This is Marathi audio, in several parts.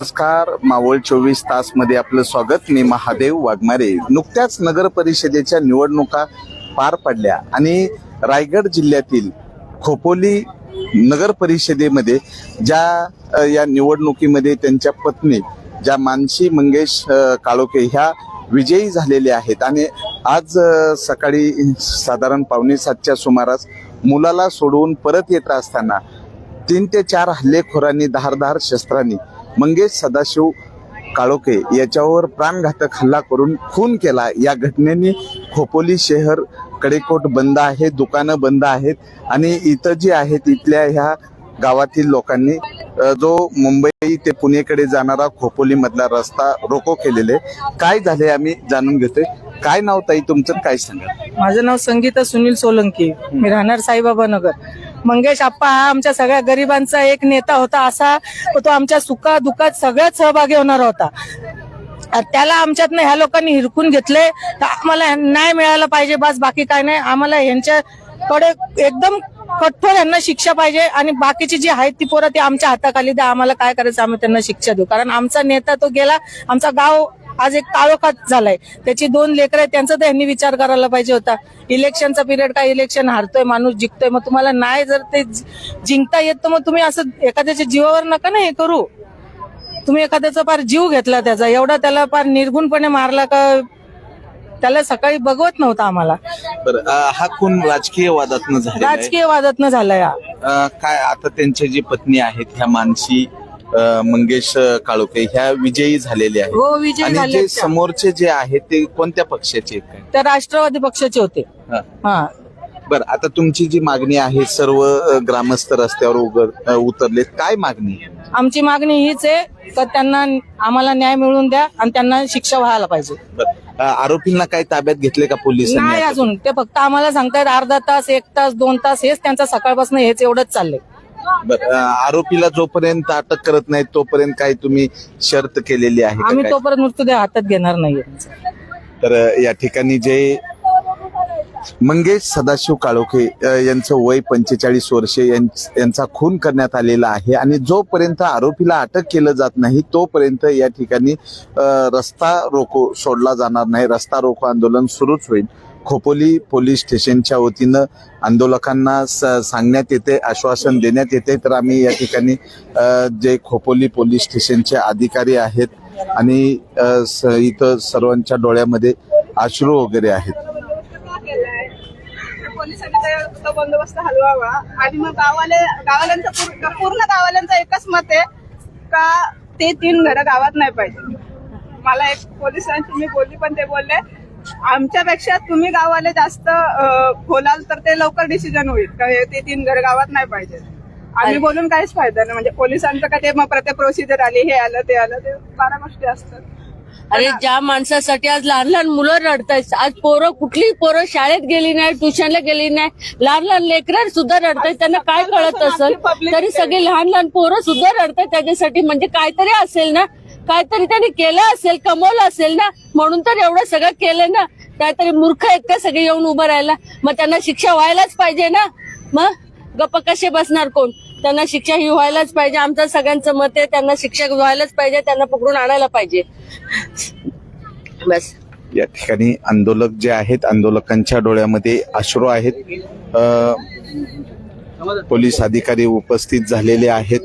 नमस्कार मावळ चोवीस तासमध्ये आपलं स्वागत. मी महादेव वाघमारे. नुकत्याच नगर परिषदेच्या निवडणुका पार पडल्या आणि रायगड जिल्ह्यातील खोपोली नगर परिषदेमध्ये ज्या या निवडणुकीमध्ये त्यांच्या पत्नी ज्या मानसी मंगेश काळोके काळोखे ह्या विजयी झालेल्या आहेत. आणि आज सकाळी साधारण पावणे सातच्या सुमारास मुलाला सोडवून परत येत असताना तीन ते चार हल्लेखोरांनी धारधार शस्त्रांनी मंगेश सदाशिव काळोखे याच्यावर प्राणघातक हल्ला करून खून केला. या घटनेने खोपोली शहर कडेकोट बंद आहे दुकानं बंद आहेत आणि इथं जे आहेत इथल्या ह्या गावातील लोकांनी जो मुंबई ते पुणेकडे जाणारा खोपोली मधला रस्ता रोको केलेले. काय झाले आम्ही जाणून घेतोय. काय नाव ताई तुमचं? काय सांगा माझं नाव संगीता सुनील सोलंकी. मी राहणार साईबाबा नगर. मंगेश आप्पा हा आमच्या सगळ्या गरिबांचा एक नेता होता. असा तो आमच्या सुखा दुःखात सगळ्यात सहभागी होणार होता. त्याला आमच्यातनं ह्या लोकांनी हिरकून घेतले. तर आम्हाला न्याय मिळायला पाहिजे बस बाकी काय नाही. आम्हाला यांच्याकडे एकदम कठोर यांना शिक्षा पाहिजे आणि बाकीची जी आहेत ती पोरं ती आमच्या हाताखाली द्या. आम्हाला काय करायचं? आम्ही त्यांना शिक्षा देऊ. कारण आमचा नेता तो गेला. आमचा गाव आज एक काळोखात झालाय. त्याची दोन लेकर आहेत त्यांचा तर यांनी विचार करायला पाहिजे होता. इलेक्शनचा पिरियड काय इलेक्शन हारतोय माणूस जिंकतोय मग तुम्हाला नाही जर ते जिंकता येत तर मग तुम्ही असं एखाद्याच्या जीवावर नका ना हे करू. तुम्ही एखाद्याचा फार जीव घेतला त्याचा एवढा त्याला फार निर्गुणपणे मारला का त्याला सकाळी बघवत नव्हता आम्हाला. बरं अ, हा खून राजकीय वादातनं आहे? राजकीय वादात झालाय हा. काय आता त्यांच्या जी पत्नी आहेत ह्या मानसी मंगेश काळोखे ह्या विजयी झालेल्या आहेत. हो विजय आणि झाले जे समोरचे जे आहेत ते कोणत्या पक्षाचे आहेत काय? त्या राष्ट्रवादी पक्षाचे होते. हा. हा. बरं आता तुमची जी मागणी आहे सर्व अ, ग्रामस्थ रस्त्यावर उगर अ, उतरलेत काय मागणी? आमची मागणी हीच आहे का त्यांना आम्हाला न्याय मिळवून द्या आणि त्यांना शिक्षा व्हायला पाहिजे. बरं. अ, आरोपींना काही ताब्यात घेतले का पोलिसांनी नाही आता? अजून. ते फक्त आम्हाला सांगतायत अर्धा तास एक तास दोन तास हेच त्यांचा सकाळपासून हेच एवढंच चाललंय. बरं आरोपीला जोपर्यंत अटक करत नाही तोपर्यंत काय तुम्ही शर्त केलेली आहे का आम्ही काय? तोपर्यंत मृत्यूदेह हातात घेणार नाहीये. तर या ठिकाणी जे मंगेश सदाशिव काळोखे अ, यांचं वय पंचेचाळीस वर्षे यांच- यांचा खून करण्यात आलेला आहे आणि जोपर्यंत आरोपीला अटक केलं जात नाही तोपर्यंत या ठिकाणी अ, रस्ता रोको सोडला जाणार नाही. रस्ता रोको आंदोलन सुरूच होईल. खोपोली पोलीस स्टेशनच्या वतीनं आंदोलकांना स- सांगण्यात येते आश्वासन देण्यात येते. तर आम्ही या ठिकाणी जे खोपोली पोलीस स्टेशनचे अधिकारी आहेत आणि स- इथं सर्वांच्या डोळ्यामध्ये अश्रू वगैरे आहेत. तो बंदोबस्त हलवावा. आणि मग गावाले गावाल्यांचं पूर्ण गावाल्यांचं एकच मत आहे का ते तीन घरं गावात नाही पाहिजे? मला एक पोलिसांची मी बोलली पण ते बोलले आमच्यापेक्षा तुम्ही गावाले जास्त अं, बोलाल तर ते लवकर डिसिजन होईल. का ते तीन घर गावात नाही पाहिजे. आम्ही बोलून काहीच फायदा नाही. म्हणजे पोलिसांचं का ते मग प्रत्येक प्रोसिजर आली हे आलं ते आलं ते बारा गोष्टी असतात. अरे ज्या माणसासाठी आज लहान लहान मुलं रडतायत आज पोरं कुठली पोरं शाळेत गेली नाही ट्युशनला गेली नाही लहान लहान लेकरं सुद्धा रडतायत त्यांना काय कळत असेल? तरी सगळे लहान लहान पोरं सुद्धा रडतायत त्याच्यासाठी म्हणजे काहीतरी असेल ना? काहीतरी त्यांनी केलं असेल कमवलं असेल ना म्हणून तर एवढं सगळं केलं ना. काहीतरी मूर्ख आहेत का सगळे येऊन उभं राहायला? मग त्यांना शिक्षा व्हायलाच पाहिजे ना. मग? गप्प कसे बसणार कोण? त्यांना शिक्षा ही व्हायलाच पाहिजे. आमचं सगळ्यांचं मत आहे त्यांना शिक्षा व्हायलाच पाहिजे त्यांना पकडून आणायला पाहिजे. बस. या ठिकाणी आंदोलक जे आहेत आंदोलकांच्या डोळ्यामध्ये अश्रू आहेत. पोलीस अधिकारी उपस्थित झालेले आहेत.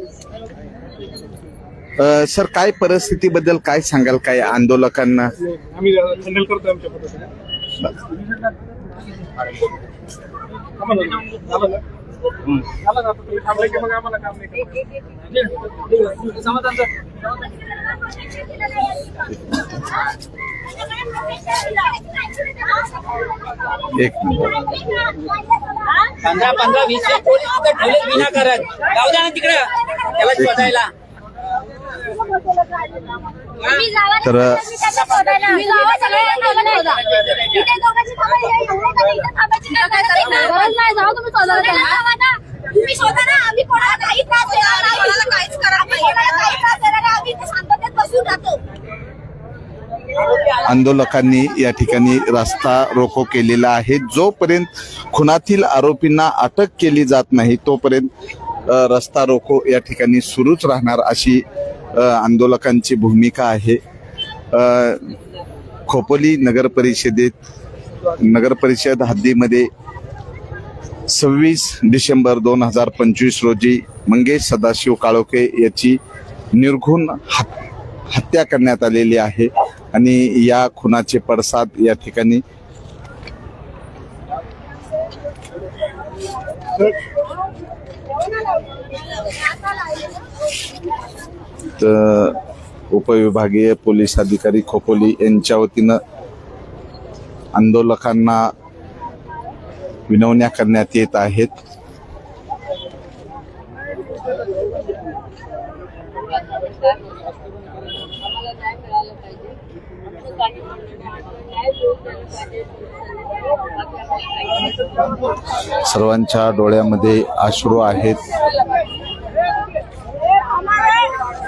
अ, सर काय परिस्थितीबद्दल काय सांगाल काय आंदोलकांना आम्ही हँडल करतो आमच्या पद्धतीने झालं ना? झालं ना आता तुम्ही थांबले की मग आम्हाला काम नाही करायचं. समाधान सर. एक मिनिट पंधरा पंधरा वीस वीस पोलीस तिथं ठेवलेत विनाकारण जाऊ द्या ना तिकडं त्याला शोधायला तर आंदोलकांनी या ठिकाणी रस्ता रोको केलेला आहे. जोपर्यंत खुनातील आरोपींना अटक केली जात नाही तोपर्यंत रस्ता रोको या ठिकाणी सुरूच राहणार अशी आंदोलकांची भूमिका आहे. खोपोली नगर परिषदेत नगर परिषद हद्दीमध्ये सव्वीस डिसेंबर दोन हजार पंचवीस रोजी मंगेश सदाशिव काळोखे याची निर्घुण हत्या करण्यात आलेली आहे आणि या खुनाचे पडसाद या ठिकाणी उपविभागीय पोलीस अधिकारी खोपोली यांच्या वतीनं आंदोलकांना विनवण्या करण्यात येत आहेत. सर्वांच्या डोळ्यामध्ये अश्रू आहेत.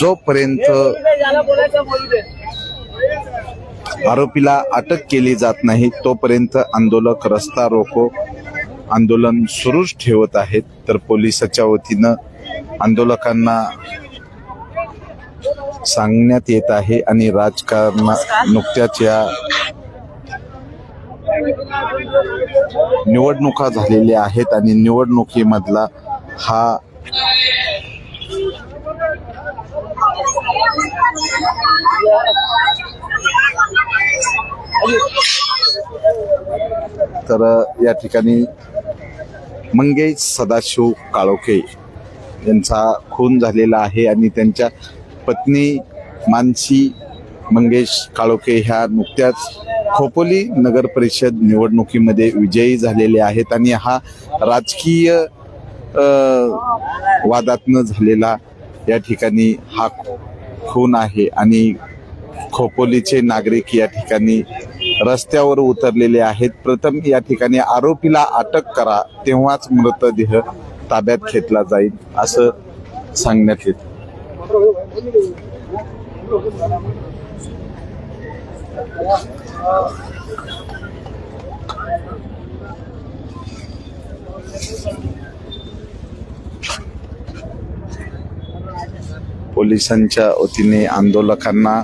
जोपर्यंत आरोपीला अटक केली जात नाही तोपर्यंत आंदोलक रस्ता रोको आंदोलन सुरूच ठेवत आहेत. तर पोलिसाच्या वतीनं आंदोलकांना सांगण्यात येत आहे आणि राजकारणा नुकत्याच या निवडणुका झालेल्या आहेत आणि निवडणुकीमधला हा तर या ठिकाणी मंगेश सदाशिव काळोखे यांचा खून झालेला आहे आणि त्यांच्या पत्नी मानसी मंगेश काळोखे ह्या नुकत्याच खोपोली नगर परिषद निवडणुकीमध्ये विजयी झालेले आहेत आणि हा राजकीय वादातनं झालेला या ठिकाणी हा खून आहे आणि खोपोलीचे नागरिक या ठिकाणी रस्त्यावर उतरलेले आहेत. प्रथम या ठिकाणी आरोपीला अटक करा तेव्हाच मृतदेह ताब्यात घेतला जाईल असं सांगण्यात येत. पोलिसांच्या वतीने आंदोलकांना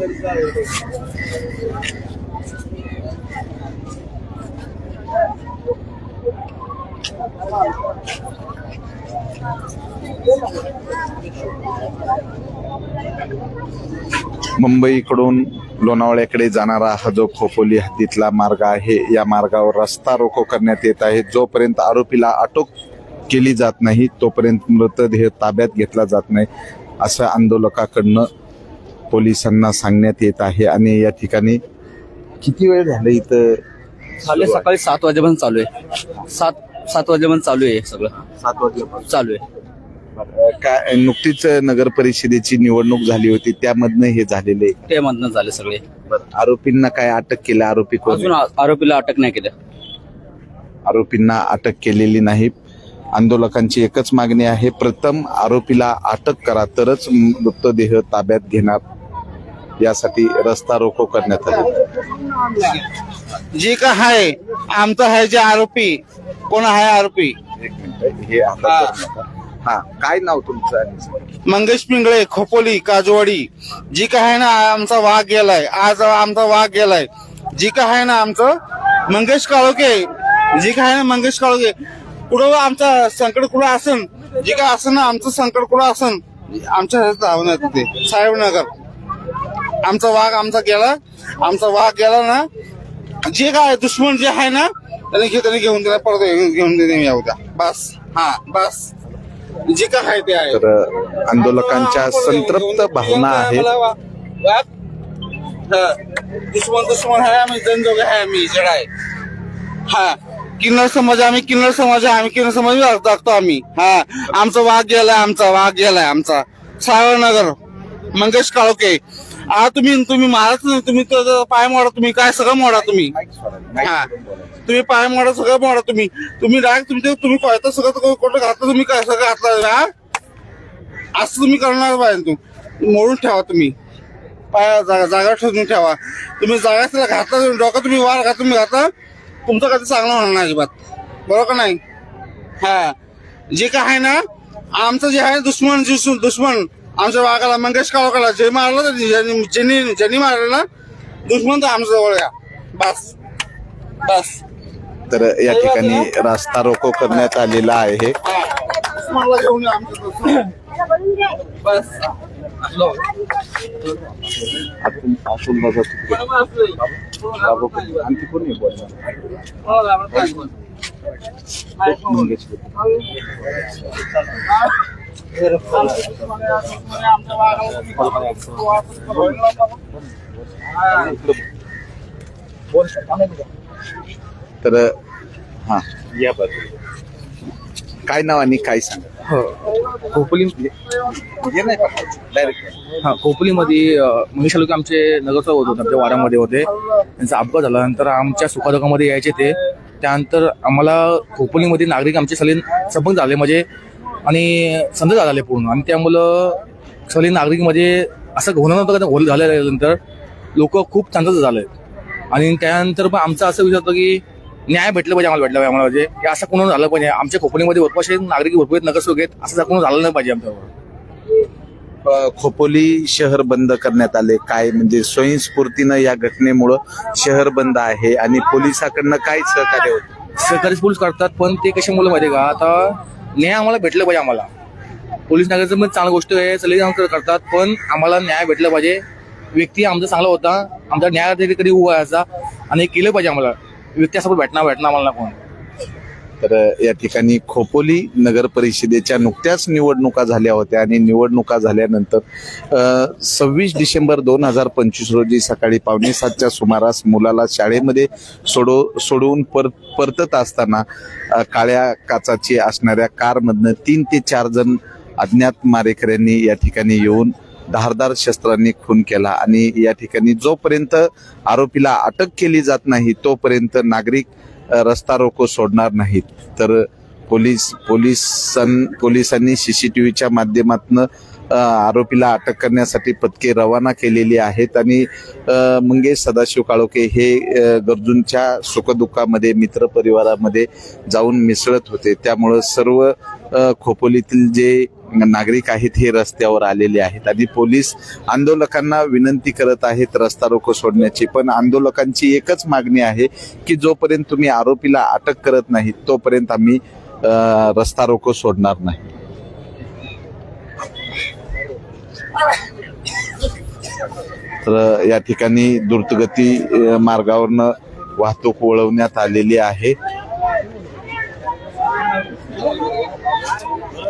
मुंबईकडून लोणावळ्याकडे जाणारा हा जो खोपोली हद्दीतला मार्ग आहे या मार्गावर रस्ता रोको करण्यात येत आहे. जोपर्यंत आरोपीला अटक केली जात नाही तोपर्यंत मृतदेह ताब्यात घेतला जात नाही. असं आंदोलकाकडनं पोलिसांना सांगण्यात येत आहे. आणि या ठिकाणी किती वेळ झालं इथं झाले सकाळी सात वाजेपर्यंत चालू आहे. सात सात वाजेपर्यंत चालू आहे सगळं. सात वाजल्यापासून चालू आहे. काय नुकतीच नगर परिषदेची निवडणूक झाली होती. त्यामधनं हे झालेले. आहे. ते मधनं झाले सगळे. आरोपींना काय अटक केलं? आरोपी कोण? अजून आरोपीला अटक नाही केलं. आरोपींना अटक केलेली नाही. आंदोलकांची एकच मागणी आहे प्रथम आरोपीला अटक करा तरच मृतदेह ताब्यात घेणार. यासाठी रस्ता रोको करण्यात आले. जे का आहे आमचा आहे जे आरोपी कोण आहे आरोपी? एक मिनिट हे आता करू नका. हा काय नाव तुमचं आणि मंगेश पिंगळे खोपोली काजवाडी. जी का आहे ना आमचा वाघ गेलाय. आज आमचा वाघ गेलाय. जी का आहे ना आमचं मंगेश काळोखे. जी का आहे ना मंगेश काळोखे. कुठं आमचा संकट कुठं असन जे काय असन ना आमचं संकट कुठं असन आमच्या धावण्यात तिथे साहेबनगर. आमचा वाघ आमचा गेला. आमचा वाघ गेला ना जे काय दुश्मन जे आहे ना त्याने घे त्याने घेऊन देणार परत घेऊन घेऊन देणे या उद्या. बस. हा बस. जे काय आहे ते आहे. तर आंदोलकांच्या संतप्त भावना आहेत. दुश्मन दुश्मन आहे आम्ही जनजोगे आहे आम्ही जड आहे. हा. किन्नर समाज आम्ही किन्नर समाज आहे आम्ही किन्नर समाज दाखतो आम्ही. हा आमचा वाघ गेलाय आमचा वाघ गेलाय आमचा. सावरनगर मंगेश काळोके आ तुम्ही तुम्ही मारत नाही तुम्ही पाय मोडा तुम्ही काय सगळं मोडा तुम्ही. हा. तुम्ही पाय मोडा सगळं मोडा तुम्ही. तुम्ही डायरेक्ट तुमचे तुम्ही कळतं सगळं कुठं घातलं तुम्ही काय सगळं घातलं हा? असं तुम्ही करणार पाहिजे तू. मोडून ठेवा तुम्ही. पाय जागा जागा ठेवून ठेवा. तुम्ही जागा घातला डोका डोकं तुम्ही वार घात तुम्ही घातला तुमचं कधी चांगलं होणार नाही अजिबात. बरोबर का नाही? हा. जे काय आहे ना आमचं जे आहे दुश्मन दुश्मन आमच्या वाघाला मंगेश काळोखाला जे मारलं तर ज्यांनी ज्यांनी मारलं ना दुश्मन तर आमच्या जवळ या. बस. बस. तर या ठिकाणी रास्ता रोको करण्यात आलेला आहे. हा. बस. बाबू आणखी कोणी तर हा. या बाजू काय नाव आणि काय सांगा? हे. नाही डायरेक्ट हा खोपोलीमध्ये मनीष तालुके आमचे नगरसेवक होते आमच्या वाड्यामध्ये होते. त्यांचा अपघात झाल्यानंतर आमच्या सुखदुःखामध्ये यायचे ते. त्यानंतर आम्हाला खोपोलीमध्ये नागरिक आमचे सगळे संपर्क झाले म्हणजे आणि संद झाले पूर्ण. आणि त्यामुळं सगळे नागरिक म्हणजे असं होणं नव्हतं का? झाल्यानंतर लोक खूप चांगलं झाले. आणि त्यानंतर पण आमचं असं विचार होतं की न्याय भेटलं पाहिजे आम्हाला भेटलं पाहिजे आम्हाला म्हणजे की असं कोणाला झालं पाहिजे? आमच्या खोपोलीमध्ये भरपूर असे नागरिक भरपूर आहेत, नगरसेवक आहेत असं कोण झालं नाही पाहिजे आमच्यावर. खोपोली शहर बंद करण्यात आले. काय म्हणजे स्वयंस्फूर्तीनं या घटनेमुळं शहर बंद आहे आणि पोलिसाकडनं काय सहकार्य होत? सरकारी पोलीस करतात पण ते कशामुळे माहिती आहे का? आता न्याय आम्हाला भेटलं पाहिजे आम्हाला. पोलीस नागरिकाचं पण चांगली गोष्ट आहे सगळे करतात पण आम्हाला न्याय भेटला पाहिजे. व्यक्ती आमचा चांगला होता आमचा न्याय कधी उभा व्हायचा आणि केलं पाहिजे आम्हाला. व्यक्तीसोबत असं भेटणार भेटणार आम्हाला कोण? तर या ठिकाणी खोपोली नगर परिषदेच्या नुकत्याच निवडणुका झाल्या होत्या आणि निवडणुका झाल्यानंतर सव्वीस डिसेंबर दोन हजार पंचवीस रोजी सकाळी पावणे सातच्या सुमारास मुलाला शाळेमध्ये सोडो सोडवून पर परतत असताना काळ्या काचाची असणाऱ्या कारमधनं तीन ते चार जण अज्ञात मारेकऱ्यांनी या ठिकाणी येऊन धारदार शस्त्रांनी खून केला आणि या ठिकाणी जोपर्यंत आरोपीला अटक केली जात नाही तोपर्यंत नागरिक रस्ता रोको सोडणार नाहीत. तर पोलीस पोलिसां पोलिसांनी सीसीटीव्हीच्या माध्यमातून आरोपीला अटक करण्यासाठी पथके रवाना केलेली आहेत आणि मंगेश सदाशिव काळोखे हे गरजूंच्या सुखदुःखामध्ये मित्रपरिवारामध्ये जाऊन मिसळत होते. त्यामुळं सर्व खोपोलीतील जे नागरिक आहेत हे रस्त्यावर आलेले आहेत. आणि पोलीस आंदोलकांना विनंती करत आहेत रस्ता रोको सोडण्याची. पण आंदोलकांची एकच मागणी आहे की जोपर्यंत तुम्ही आरोपीला अटक करत नाही तोपर्यंत आम्ही रस्ता रोको सोडणार नाही. तर या ठिकाणी द्रुतगती मार्गावरनं वाहतूक वळवण्यात आलेली आहे.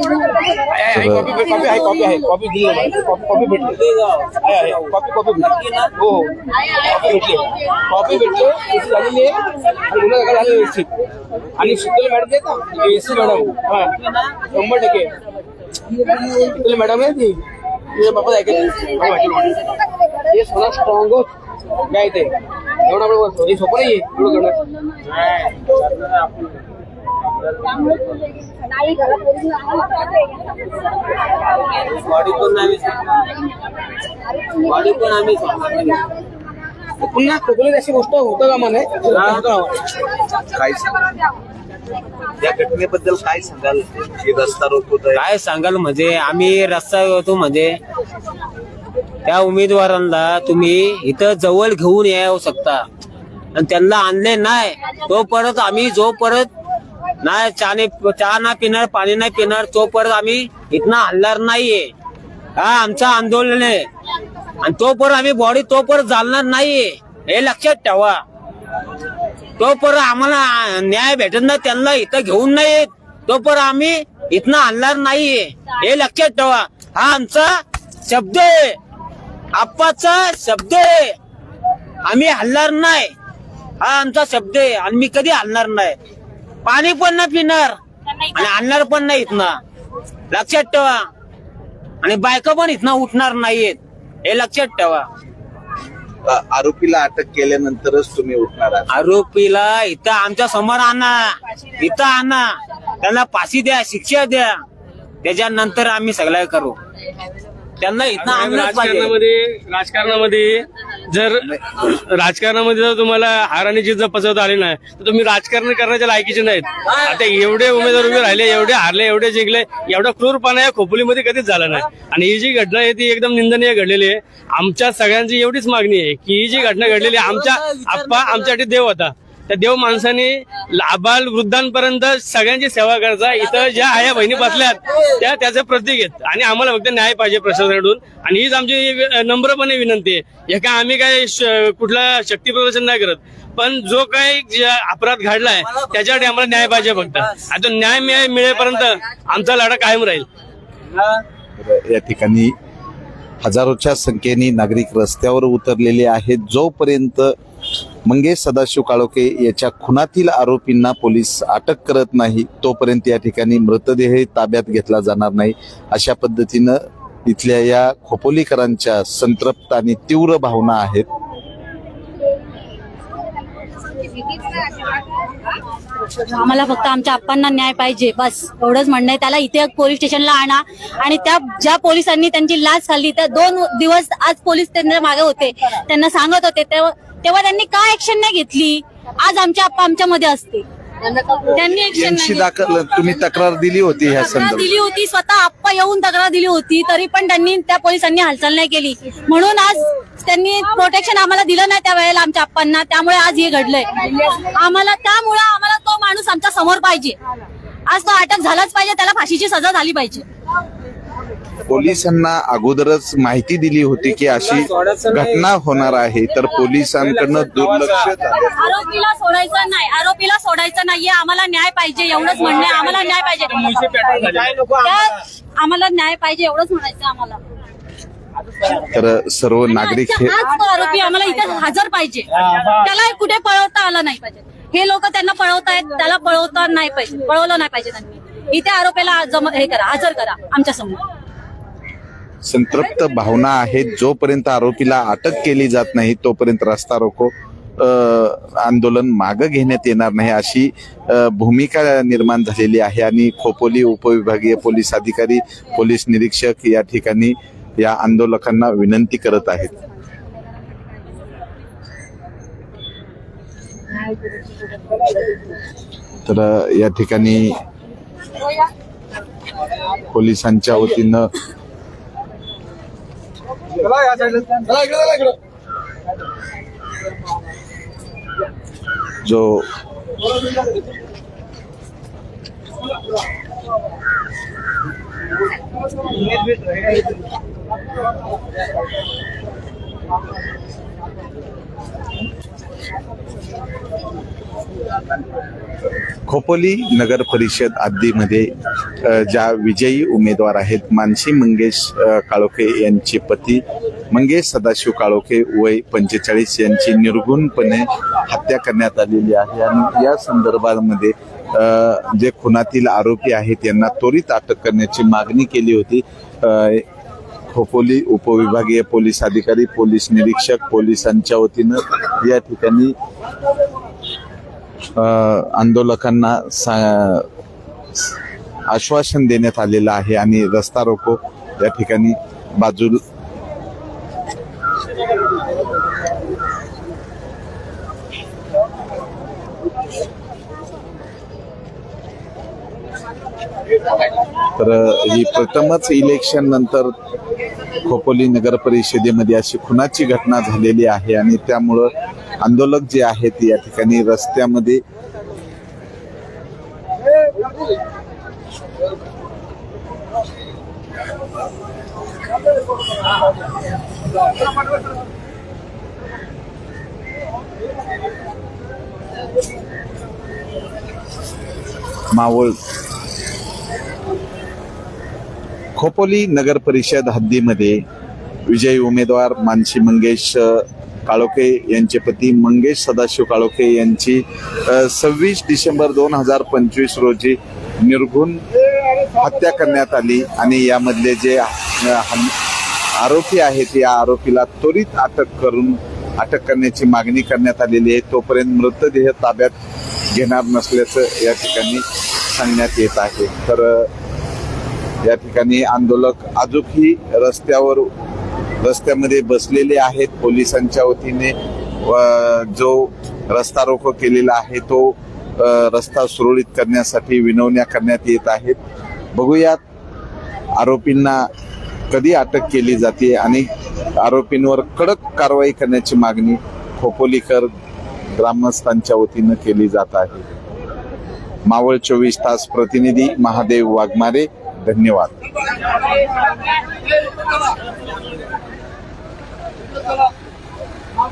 कॉपी कॉपी आहे कॉपी आहे कॉपी दिली आहे. कॉपी कॉपी भेटली. आहे आहे कॉपी कॉपी भेटली. हो हो. कॉपी भेटली. कॉपी भेटली एसी झालेली आहे आणि दाखल झालेला व्यवस्थित आणि शीतल मॅडम आहेत ना एसी मॅडम हा. शंभर टक्के. शीतल मॅडम आहे ती. तुझ्या बाबा ऐकायचं हे सोना स्ट्रॉंग हो काय ते? एवढा आपण हे सोपं नाही एवढं करणं. नाही घरात बोलून बॉडी पण आम्ही बॉडी पण आम्ही पुन्हा खोकली अशी गोष्ट होतं का म्हणे? काय या घटनेबद्दल काय सांगाल? रस्ता रोको काय सांगाल म्हणजे? आम्ही रस्ता होतो म्हणजे त्या उमेदवारांना तुम्ही इथं जवळ घेऊन येऊ शकता. आणि त्यांना आणले नाही. तो परत आम्ही जो परत नाही चाने चहा ना पिणार पाणी नाही पिणार तो परत आम्ही इथनं हलणार नाहीये. हा आमचं आंदोलन आहे. आणि तो परत आम्ही बॉडी तो परत जालणार नाहीये. हे लक्षात ठेवा. तो परत आम्हाला न्याय भेटत नाही त्यांना इथं घेऊन नाही येत. तो परत आम्ही इथनं आणणार नाहीये. हे लक्षात ठेवा. हा आमचा शब्द आहे. आप्पाचा शब्द आहे. आम्ही हलणार नाही. हा आमचा शब्द आहे. आणि मी कधी हलणार नाही. पाणी पण ना पिणार. आणि आणणार पण नाही इथना. लक्षात ठेवा. आणि बायका पण इथना उठणार नाहीयेत. हे लक्षात ठेवा. आरोपीला अटक केल्यानंतरच तुम्ही उठणार आहात. आरोपीला इथं आमच्यासमोर आणा. इथं आणा. त्यांना फाशी द्या शिक्षा द्या. त्याच्यानंतर आम्ही सगळं करू. त्यांना इथं आणलंच पाहिजे. राजकारणामध्ये राजकारणामध्ये जर राजकारणामध्ये जर तुम्हाला हार आणि जीत जर पचवता आली नाही तर तुम्ही राजकारण करण्याच्या लायकीचे नाहीत. आता एवढे उमेदवार उभे राहिले एवढे हारले एवढे जिंकले एवढा क्रूरपणा या खोपोलीमध्ये कधीच झाला नाही. आणि ही जी घटना आहे ती एकदम निंदनीय घडलेली आहे. आमच्या सगळ्यांची एवढीच मागणी आहे की ही जी घटना घडलेली आहे आमच्या आप्पा आमच्यासाठी देव होता. त्या देव माणसाने आबाल वृद्धांपर्यंत सगळ्यांची सेवा करायचा इथं ज्या आया बहिणी बसल्यात त्या त्याचं प्रतीक आहेत. आणि आम्हाला फक्त न्याय पाहिजे प्रशासनाकडून आणि हीच आमची नम्रपणे विनंती आहे. हे काय आम्ही काय श- कुठला शक्ती प्रदर्शन नाही करत. पण जो काही अपराध घडलाय त्याच्यासाठी आम्हाला न्याय पाहिजे फक्त. आता न्याय मिळेपर्यंत आमचा लढा कायम राहील. या ठिकाणी हजारोच्या संख्येने नागरिक रस्त्यावर उतरलेले आहेत. जोपर्यंत मंगेश सदाशिव काळोखे याच्या खुनातील आरोपींना पोलीस अटक करत नाही. तोपर्यंत या ठिकाणी मृतदेह ताब्यात घेतला जाणार नाही. अशा पद्धतीनं इथल्या या खोपोलीकरांच्या संतृप्त आणि तीव्र भावना आहेत. आम्हाला फक्त आमच्या आप्पांना न्याय पाहिजे बस. एवढंच म्हणणं आहे. त्याला इथे पोलीस स्टेशनला आणा. आणि त्या ज्या पोलिसांनी त्यांची लाच खाल्ली त्या दोन दिवस आज पोलीस त्यांना मागे होते. त्यांना सांगत होते तेव्हा त्यांनी का ऍक्शन नाही घेतली. आज आमच्या आप्पा आमच्यामध्ये असते त्यांनी यांची दाखल तुम्ही तक्रार दिली होती ह्या तक्रार संदर्भात. दिली होती स्वतः आप्पा येऊन तक्रार दिली होती तरी पण त्यांनी त्या पोलिसांनी हालचाल नाही केली. म्हणून आज त्यांनी प्रोटेक्शन आम्हाला दिलं नाही त्या वेळेला आमच्या आप्पांना. त्यामुळे आज हे घडलंय. आम्हाला त्यामुळे आम्हाला तो माणूस आमच्यासमोर पाहिजे. आज तो अटक झालाच पाहिजे त्याला फाशीची सजा झाली पाहिजे. पोलिसांना अगोदरच माहिती दिली होती की अशी घटना होणार आहे तर पोलिसांकडनं दुर्लक्ष झालं. आरोपीला सोडायचं नाही आरोपीला सोडायचं नाहीये. आम्हाला न्याय पाहिजे एवढंच म्हणणं आम्हाला न्याय पाहिजे. आम्हाला न्याय पाहिजे. एवढंच म्हणायचं आम्हाला. तर सर्व नागरिक हे आरोपी आम्हाला इथे हजर पाहिजे. त्याला कुठे पळवता आलं नाही पाहिजे. हे लोक त्यांना पळवतायत त्याला पळवता नाही पाहिजे पळवलं नाही पाहिजे त्यांनी. इथे आरोपीला जम हे करा हजर करा आमच्यासमोर. संतृप्त भावना आहेत. जोपर्यंत आरोपीला अटक केली जात नाही तोपर्यंत रस्ता रोको. आंदोलन मागं घेण्यात येणार नाही अशी भूमिका निर्माण झालेली आहे. आणि खोपोली उपविभागीय पोलीस अधिकारी पोलीस निरीक्षक या ठिकाणी या आंदोलकांना विनंती करत आहेत. तर या ठिकाणी पोलिसांच्या वतीनं चला या साईडला चला इकडे चला इकडे जो Thank you. खोपोली नगर परिषद हद्दीमध्ये ज्या विजयी उमेदवार आहेत मानसी मंगेश काळोखे यांचे पती मंगेश सदाशिव काळोखे वय पंचेचाळीस यांची निर्गुणपणे हत्या करण्यात आलेली आहे. आणि या संदर्भामध्ये जे खुनातील आरोपी आहेत यांना त्वरित अटक करण्याची मागणी केली होती. खोपोली उपविभागीय पोलीस अधिकारी पोलीस निरीक्षक पोलिसांच्या वतीनं या ठिकाणी आंदोलकांना सा- आश्वासन देण्यात आलेलं आहे आणि रस्ता रोको या ठिकाणी बाजू तर ही प्रथमच इलेक्शन नंतर खोपोली नगर परिषदेमध्ये अशी खुनाची घटना झालेली आहे आणि त्यामुळं आंदोलक जे आहेत या ठिकाणी रस्त्यामध्ये मावळ खोपोली नगर परिषद हद्दीमध्ये विजयी उमेदवार मानसी मंगेश काळोखे यांचे पती मंगेश सदाशिव काळोखे यांची सव्वीस डिसेंबर दोन हजार पंचवीस रोजी निर्घुण हत्या करण्यात आली आणि यामधले जे हम- आरोपी आहेत या आरोपीला त्वरित अटक करून अटक करण्याची मागणी करण्यात आलेली आहे. तोपर्यंत मृतदेह ताब्यात घेणार नसल्याचं या ठिकाणी सांगण्यात येत आहे. तर या ठिकाणी आंदोलक अजूनही रस्त्यावर रस्त्यामध्ये बसलेले आहेत पोलिसांच्या वतीने. जो रस्ता रोको केलेला आहे तो रस्ता सुरळीत करण्यासाठी विनवण्या करण्यात येत आहेत. बघूयात आरोपींना कधी अटक केली जाते आणि आरोपींवर कडक कारवाई करण्याची मागणी खोपोलीकर ग्रामस्थांच्या वतीनं केली जात आहे. मावळ चोवीस तास प्रतिनिधी महादेव वाघमारे धन्यवाद. 这个了拿